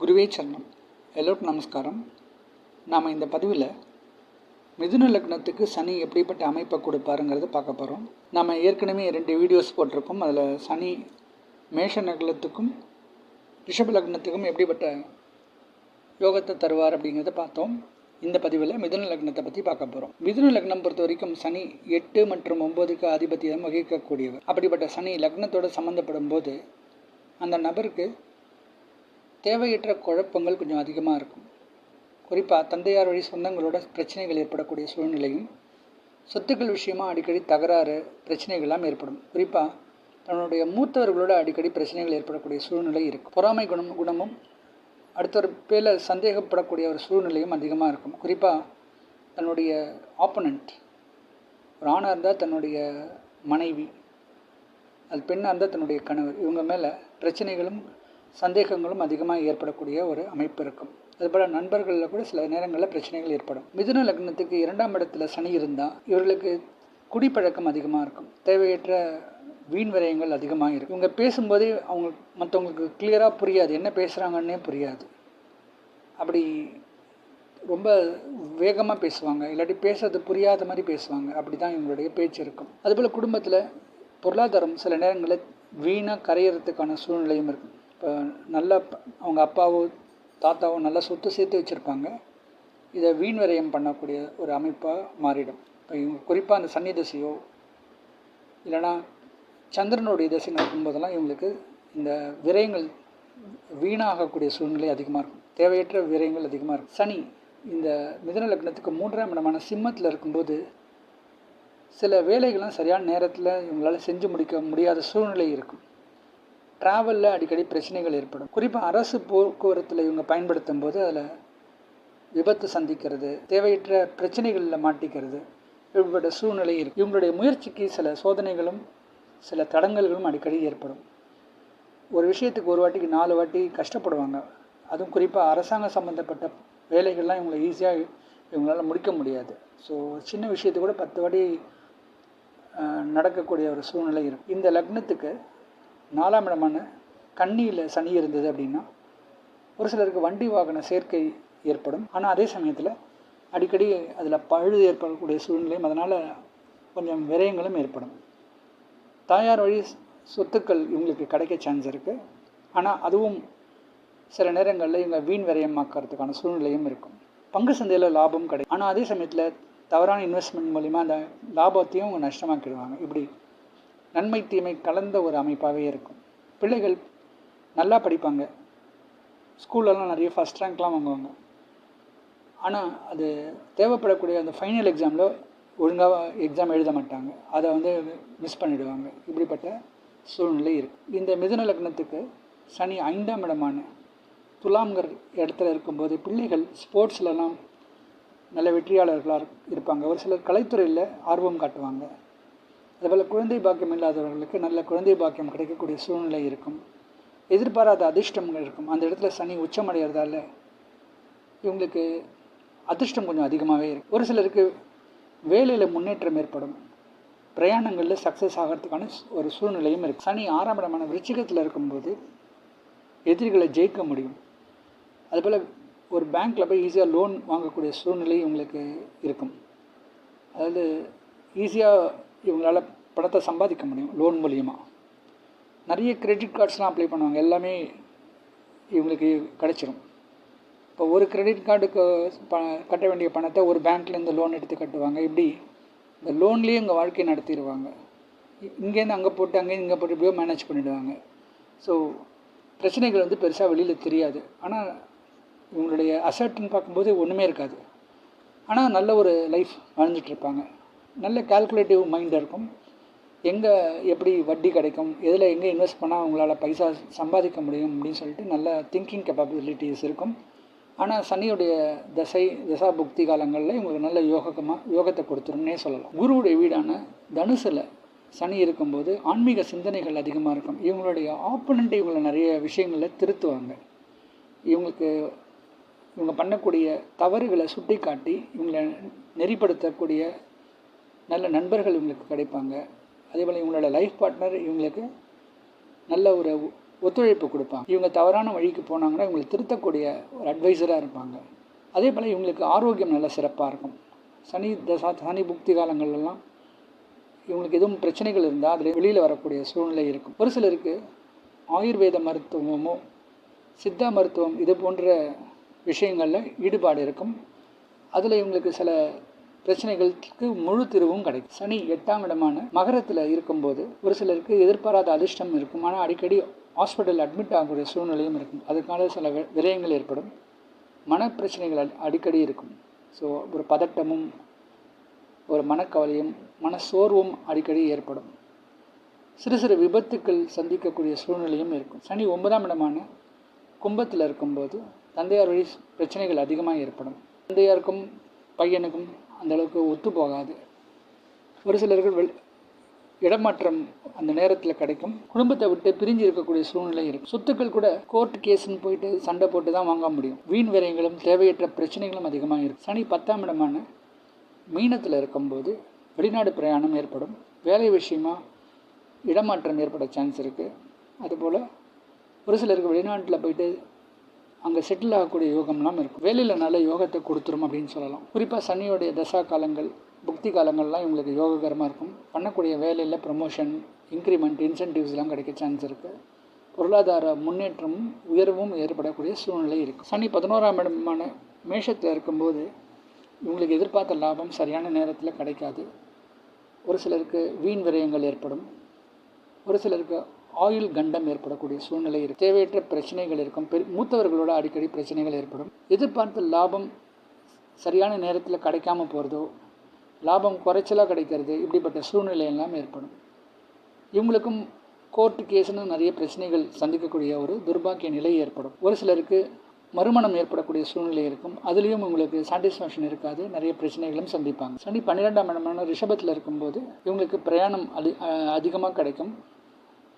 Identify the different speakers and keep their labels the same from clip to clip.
Speaker 1: குருவே சரணம். எல்லோருக்கும் நமஸ்காரம். நாம் இந்த பதிவில் மிதுன லக்னத்துக்கு சனி எப்படிப்பட்ட அமைப்பை கொடுப்பாருங்கிறத பார்க்க போகிறோம் நம்ம ஏற்கனவே ரெண்டு வீடியோஸ் போட்டிருக்கோம். அதில் சனி மேஷ லக்னத்துக்கும் ரிஷப லக்னத்துக்கும் எப்படிப்பட்ட யோகத்தை தருவார் அப்படிங்கிறத பார்த்தோம். இந்த பதிவில் மிதுன லக்னத்தை பற்றி பார்க்க போகிறோம் மிதுன லக்னம் பொறுத்த வரைக்கும் சனி எட்டு மற்றும் ஒம்போதுக்கு ஆதிபத்தியம் வகிக்கக்கூடியவர். அப்படிப்பட்ட சனி லக்னத்தோடு சம்மந்தப்படும் போது அந்த நபருக்கு தேவையற்ற குழப்பங்கள் கொஞ்சம் அதிகமாக இருக்கும். குறிப்பாக தந்தையார் வழி சொந்தங்களோட பிரச்சனைகள் ஏற்படக்கூடிய சூழ்நிலையும் சொத்துக்கள் விஷயமாக அடிக்கடி தகராறு பிரச்சனைகள்லாம் ஏற்படும். குறிப்பாக தன்னுடைய மூத்தவர்களோட அடிக்கடி பிரச்சனைகள் ஏற்படக்கூடிய சூழ்நிலை இருக்கும். பொறாமை குணம் குணமும் அடுத்தவர் பேரில் சந்தேகப்படக்கூடிய ஒரு சூழ்நிலையும் அதிகமாக இருக்கும். குறிப்பாக தன்னுடைய ஆப்போனண்ட் ஒரு ஆணாக இருந்தால் தன்னுடைய மனைவி அது பெண்ணாக இருந்தால் தன்னுடைய கணவர் இவங்க மேலே பிரச்சனைகளும் சந்தேகங்களும் அதிகமாக ஏற்படக்கூடிய ஒரு அமைப்பு இருக்கும். அதுபோல் நண்பர்களில் கூட சில நேரங்களில் பிரச்சனைகள் ஏற்படும். மிதுன லக்னத்துக்கு இரண்டாம் இடத்துல சனி இருந்தால் இவர்களுக்கு குடிப்பழக்கம் அதிகமாக இருக்கும். தேவையற்ற வீண் விரயங்கள் அதிகமாக இருக்கும். இவங்க பேசும்போதே அவங்க மற்றவங்களுக்கு கிளியராக புரியாது. என்ன பேசுகிறாங்கன்னே புரியாது. அப்படி ரொம்ப வேகமாக பேசுவாங்க. இல்லாட்டி பேசுறது புரியாத மாதிரி பேசுவாங்க. அப்படி தான் இவங்களுடைய பேச்சு இருக்கும். அதுபோல் குடும்பத்தில் பொருளாதாரம் சில நேரங்களில் வீணாக கரையிறதுக்கான சூழ்நிலையும் இருக்கும். இப்போ நல்ல அவங்க அப்பாவோ தாத்தாவோ நல்லா சொத்து சேர்த்து வச்சுருப்பாங்க. இதை வீண் விரயம் பண்ணக்கூடிய ஒரு அமைப்பாக மாறிடும். இப்போ இவங்க குறிப்பாக அந்த சன்னி தசையோ இல்லைனா சந்திரனுடைய தசை நடக்கும்போதெல்லாம் இவங்களுக்கு இந்த விரயங்கள் வீணாகக்கூடிய சூழ்நிலை அதிகமாக இருக்கும். தேவையற்ற விரயங்கள் அதிகமாக இருக்கும். சனி இந்த மிதன லக்னத்துக்கு மூன்றாம் இடமான சிம்மத்தில் இருக்கும்போது சில வேலைகள்லாம் சரியான நேரத்தில் இவங்களால் செஞ்சு முடிக்க முடியாத சூழ்நிலை இருக்கும். ட்ராவலில் அடிக்கடி பிரச்சனைகள் ஏற்படும். குறிப்பாக அரசு போக்குவரத்தில் இவங்க பயன்படுத்தும் போது அதில் விபத்து சந்திக்கிறது தேவையற்ற பிரச்சனைகளில் மாட்டிக்கிறது இவங்களோட சூழ்நிலை இருக்குது இவங்களுடைய முயற்சிக்கு சில சோதனைகளும் சில தடங்கல்களும் அடிக்கடி ஏற்படும். ஒரு விஷயத்துக்கு ஒரு வாட்டிக்கு நாலு வாட்டி கஷ்டப்படுவாங்க. அதுவும் குறிப்பாக அரசாங்கம் சம்மந்தப்பட்ட வேலைகள்லாம் இவங்களை ஈஸியாக இவங்களால் முடிக்க முடியாது. ஸோ சின்ன விஷயத்து கூட பத்து வாட்டி நடக்கக்கூடிய ஒரு சூழ்நிலை இருக்கும் இந்த லக்னத்துக்கு நாலாம் இடமான கண்ணியில் சனி இருந்தது அப்படின்னா ஒரு சிலருக்கு வண்டி வாகன சேர்க்கை ஏற்படும். ஆனால் அதே சமயத்தில் அடிக்கடி அதில் பழுது ஏற்படக்கூடிய சூழ்நிலையும் அதனால் கொஞ்சம் விரயங்களும் ஏற்படும். தாயார் வழி சொத்துக்கள் இவங்களுக்கு கிடைக்க சான்ஸ் இருக்குது ஆனால் அதுவும் சில நேரங்களில் இவங்க வீண் விரயமாக்கிறதுக்கான சூழ்நிலையும் இருக்கும். பங்கு சந்தையில் லாபம் கிடைக்கும். ஆனால் அதே சமயத்தில் தவறான இன்வெஸ்ட்மெண்ட் மூலிமா அந்த லாபத்தையும் அவங்க நஷ்டமாக்கிடுவாங்க. இப்படி நன்மை தீமை கலந்த ஒரு அமைப்பாகவே இருக்கும். பிள்ளைகள் நல்லா படிப்பாங்க. ஸ்கூல்லலாம் நிறைய ஃபஸ்ட் ரேங்க்லாம் வாங்குவாங்க. ஆனால் அது தேவைப்படக்கூடிய அந்த ஃபைனல் எக்ஸாமில் ஒழுங்காக எக்ஸாம் எழுத மாட்டாங்க. அதை வந்து மிஸ் பண்ணிவிடுவாங்க இப்படிப்பட்ட சூழ்நிலை இருக்குது இந்த மிதுன லக்னத்துக்கு சனி ஐந்தாம் இடமான துலாம்கர் இடத்துல இருக்கும்போது பிள்ளைகள் ஸ்போர்ட்ஸ்லலாம் நல்ல வெற்றியாளர்களாக இருப்பாங்க. ஒரு சிலர் கலைத்துறையில் ஆர்வம் காட்டுவாங்க. அதுபோல் குழந்தை பாக்கியம் இல்லாதவர்களுக்கு நல்ல குழந்தை பாக்கியம் கிடைக்கக்கூடிய சூழ்நிலை இருக்கும். எதிர்பாராத அதிர்ஷ்டங்கள் இருக்கும். அந்த இடத்துல சனி உச்சமடைகிறதால இவங்களுக்கு அதிர்ஷ்டம் கொஞ்சம் அதிகமாகவே இருக்கும் ஒரு சிலருக்கு வேலையில் முன்னேற்றம் ஏற்படும். பிரயாணங்களில் சக்ஸஸ் ஆகிறதுக்கான ஒரு சூழ்நிலையும் இருக்குது சனி ஆறாம் இடமான விருச்சிகத்தில் இருக்கும்போது எதிரிகளை ஜெயிக்க முடியும். அதுபோல் ஒரு பேங்க்கில் போய் ஈஸியாக லோன் வாங்கக்கூடிய சூழ்நிலை உங்களுக்கு இருக்கும். அதாவது ஈஸியாக இவங்களால் பணத்தை சம்பாதிக்க முடியும் லோன் மூலியமாக நிறைய கிரெடிட் கார்ட்ஸ்லாம் அப்ளை பண்ணுவாங்க எல்லாமே இவங்களுக்கு கிடச்சிரும். இப்போ ஒரு கிரெடிட் கார்டுக்கு ப கட்ட வேண்டிய பணத்தை ஒரு பேங்க்லேருந்து லோன் எடுத்து கட்டுவாங்க இப்படி. இந்த லோன்லேயே இங்கே வாழ்க்கையை நடத்திடுவாங்க. இங்கேருந்து அங்கே போட்டு அங்கேருந்து இங்கே போட்டு இப்படியோ மேனேஜ் பண்ணிவிடுவாங்க ஸோ பிரச்சனைகள் வந்து பெருசாக வெளியில் தெரியாது. ஆனால் இவங்களுடைய அசட்டுன்னு பார்க்கும்போது ஒன்றுமே இருக்காது. ஆனால் நல்ல ஒரு லைஃப் வாழ்ந்துட்டுருப்பாங்க நல்ல கால்குலேட்டிவ் மைண்ட் இருக்கும். எங்கே எப்படி வட்டி கிடைக்கும் எதில் எங்கே இன்வெஸ்ட் பண்ணால் அவங்களால பைசா சம்பாதிக்க முடியும் அப்படின்னு சொல்லிட்டு நல்ல திங்கிங் கேப்பபிலிட்டிஸ் இருக்கும். ஆனால் சனியுடைய தசை தசா புக்தி காலங்களில் இவங்களுக்கு நல்ல யோகமாக யோகத்தை கொடுத்துருன்னே சொல்லலாம். குருவுடைய வீடான தனுசில் சனி இருக்கும்போது ஆன்மீக சிந்தனைகள் அதிகமாக இருக்கும். இவங்களுடைய ஆப்போனண்ட்டை இவங்களை நிறைய விஷயங்களில் திருத்துவாங்க. இவங்களுக்கு இவங்க பண்ணக்கூடிய தவறுகளை சுட்டி காட்டி இவங்களை நெறிப்படுத்தக்கூடிய நல்ல நண்பர்கள் இவங்களுக்கு கிடைப்பாங்க. அதே போல் இவங்களோட லைஃப் பார்ட்னர் இவங்களுக்கு நல்ல ஒரு ஒத்துழைப்பு கொடுப்பாங்க. இவங்க தவறான வழிக்கு போனாங்கன்னா இவங்களை திருத்தக்கூடிய ஒரு அட்வைசராக இருப்பாங்க. அதே போல் இவங்களுக்கு ஆரோக்கியம் நல்ல சிறப்பாக இருக்கும். சனி தசா சனி புக்தி காலங்கள்லாம் இவங்களுக்கு எதுவும் பிரச்சனைகள் இருந்தால் அதில் வெளியில் வரக்கூடிய சூழ்நிலை இருக்கும். ஒரு சிலருக்கு ஆயுர்வேத மருத்துவமோ சித்தா மருத்துவம் இது போன்ற விஷயங்களில் ஈடுபாடு இருக்கும். அதில் இவங்களுக்கு சில பிரச்சனைகளுக்கு முழு தீர்வும் கிடைக்கும். சனி எட்டாம் இடமான மகரத்தில் இருக்கும்போது ஒரு சிலருக்கு எதிர்பாராத அதிர்ஷ்டம் இருக்கும். ஆனால் அடிக்கடி ஹாஸ்பிட்டல் அட்மிட் ஆகக்கூடிய சூழ்நிலையும் இருக்கும். அதுக்கான சில விரயங்கள் ஏற்படும். மனப்பிரச்சனைகள் அடி- அடிக்கடி இருக்கும். ஸோ ஒரு பதட்டமும் ஒரு மனக்கவலையும் மனசோர்வும் அடிக்கடி ஏற்படும். சிறு சிறு விபத்துக்கள் சந்திக்கக்கூடிய சூழ்நிலையும் இருக்கும். சனி ஒன்பதாம் இடமான கும்பத்தில் இருக்கும்போது தந்தையார் வழி பிரச்சனைகள் அதிகமாக ஏற்படும். தந்தையாருக்கும் பையனுக்கும் அந்தளவுக்கு ஒத்து போகாது. ஒரு சிலர்கள் வெள் இடமாற்றம் அந்த நேரத்தில் கிடைக்கும். குடும்பத்தை விட்டு பிரிஞ்சு இருக்கக்கூடிய சூழ்நிலை இருக்கும் சொத்துக்கள் கூட கோர்ட் கேஸ்ன்னு போயிட்டு சண்டை போட்டு தான் வாங்க முடியும். வீண் விரயங்களும் தேவையற்ற பிரச்சனைகளும் அதிகமாக இருக்கும் சனி பத்தாம் இடமான மீனத்தில் இருக்கும்போது வெளிநாடு பிரயாணம் ஏற்படும். வேலை விஷயமா இடமாற்றம் ஏற்பட சான்ஸ் இருக்குது அதுபோல் ஒரு சிலருக்கு வெளிநாட்டில் போயிட்டு அங்கே செட்டில் ஆகக்கூடிய யோகம்லாம் இருக்கும். வேலையில் நல்ல யோகத்தை கொடுத்துரும் அப்படின்னு சொல்லலாம். குறிப்பாக சனியோடைய தசா காலங்கள் புக்தி காலங்கள்லாம் இவங்களுக்கு யோககரமாக இருக்கும். பண்ணக்கூடிய வேலையில் ப்ரமோஷன் இன்க்ரிமெண்ட் இன்சென்டிவ்ஸ்லாம் கிடைக்க சான்ஸ் இருக்குது பொருளாதார முன்னேற்றமும் உயர்வும் ஏற்படக்கூடிய சூழ்நிலை இருக்குது சனி பதினோராம் இடமான மேஷத்தில் இருக்கும்போது இவங்களுக்கு எதிர்பார்த்த லாபம் சரியான நேரத்தில் கிடைக்காது. ஒரு சிலருக்கு வீண் விரயங்கள் ஏற்படும். ஒரு சிலருக்கு ஆயுள் கண்டம் ஏற்படக்கூடிய சூழ்நிலை இருக்கு. தேவையற்ற பிரச்சனைகள் இருக்கும். பெரு மூத்தவர்களோட அடிக்கடி பிரச்சனைகள் ஏற்படும். எதிர்பார்த்த லாபம் சரியான நேரத்தில் கிடைக்காம போகிறதோ லாபம் குறைச்சலாக கிடைக்கிறது இப்படிப்பட்ட சூழ்நிலை எல்லாம் ஏற்படும். இவங்களுக்கும் கோர்ட்டு கேஸ்னு நிறைய பிரச்சனைகள் சந்திக்கக்கூடிய ஒரு துர்பாக்கிய நிலை ஏற்படும். ஒரு சிலருக்கு மறுமணம் ஏற்படக்கூடிய சூழ்நிலை இருக்கும். அதுலேயும் உங்களுக்கு சாட்டிஸ்ஃபேக்ஷன் இருக்காது. நிறைய பிரச்சனைகளும் சந்திப்பாங்க. சனி பன்னிரெண்டாம் இடமான ரிஷபத்தில் இருக்கும்போது இவங்களுக்கு பிரயாணம் அதி அதிகமாக கிடைக்கும்.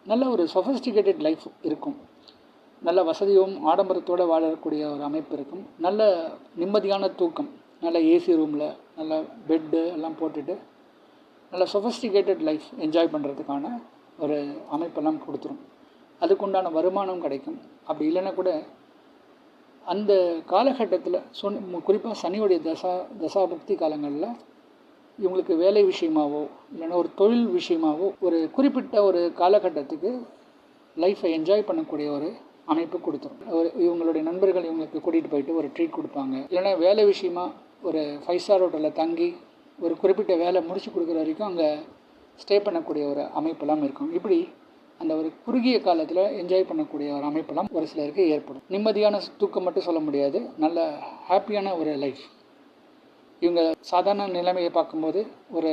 Speaker 1: நல்ல ஒரு சொஃபிஸ்டிகேட்டட் லைஃப் இருக்கும். நல்ல வசதியும் ஆடம்பரத்தோடு வாழக்கூடிய ஒரு அமைப்பு இருக்கும். நல்ல நிம்மதியான தூக்கம் நல்ல ஏசி ரூமில் நல்ல பெட்டு எல்லாம் போட்டுட்டு நல்ல சொஃபிஸ்டிகேட்டட் லைஃப் என்ஜாய் பண்ணுறதுக்கான ஒரு அமைப்பெல்லாம் கொடுத்துரும். அதுக்குண்டான வருமானம் கிடைக்கும். அப்படி இல்லைன்னா கூட அந்த காலகட்டத்தில் சொன் குறிப்பாக சனியுடைய தசா தசாபக்தி காலங்களில் இவங்களுக்கு வேலை விஷயமாவோ இல்லைன்னா ஒரு தொழில் விஷயமாவோ ஒரு குறிப்பிட்ட ஒரு காலகட்டத்துக்கு லைஃப்பை என்ஜாய் பண்ணக்கூடிய ஒரு அமைப்பு கொடுத்துரும். ஒரு இவங்களுடைய நண்பர்கள் இவங்களுக்கு கூட்டிகிட்டு போயிட்டு ஒரு ட்ரீட் கொடுப்பாங்க. இல்லைன்னா வேலை விஷயமா ஒரு ஃபைவ் ஸ்டார் ஹோட்டலில் தங்கி ஒரு குறிப்பிட்ட வேலை முடிச்சு கொடுக்குற வரைக்கும் அங்கே ஸ்டே பண்ணக்கூடிய ஒரு அமைப்பெல்லாம் இருக்கும். இப்படி அந்த ஒரு குறுகிய காலத்தில் என்ஜாய் பண்ணக்கூடிய ஒரு அமைப்பெல்லாம் ஒரு சிலருக்கு ஏற்படும். நிம்மதியான தூக்கம் மட்டும் சொல்ல முடியாது. நல்ல ஹாப்பியான ஒரு லைஃப் இவங்க சாதாரண நிலைமையை பார்க்கும்போது ஒரு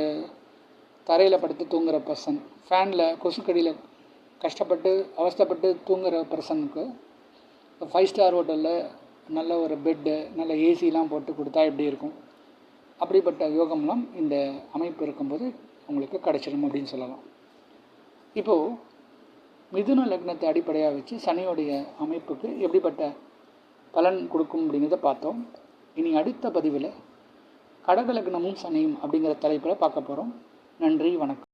Speaker 1: தரையில் படுத்து தூங்குகிற பர்சன் ஃபேனில் கொசுக்கடியில் கஷ்டப்பட்டு அவஸ்தப்பட்டு தூங்குகிற பர்சனுக்கு ஃபைவ் ஸ்டார் ஹோட்டலில் நல்ல ஒரு பெட்டு நல்ல ஏசிலாம் போட்டு கொடுத்தா எப்படி இருக்கும்? அப்படிப்பட்ட யோகம்லாம் இந்த அமைப்பு இருக்கும்போது உங்களுக்கு கிடைச்சிடும் அப்படின்னு சொல்லலாம். இப்போது மிதுன லக்னத்தை அடிப்படையாக வச்சு சனியோடைய அமைப்புக்கு எப்படிப்பட்ட பலன் கொடுக்கும் அப்படிங்கிறத பார்த்தோம். இனி அடுத்த பதிவில் கடக லக்னமும் சனியும் அப்படிங்கிற தலைப்பில் பார்க்க போகிறோம் நன்றி வணக்கம்.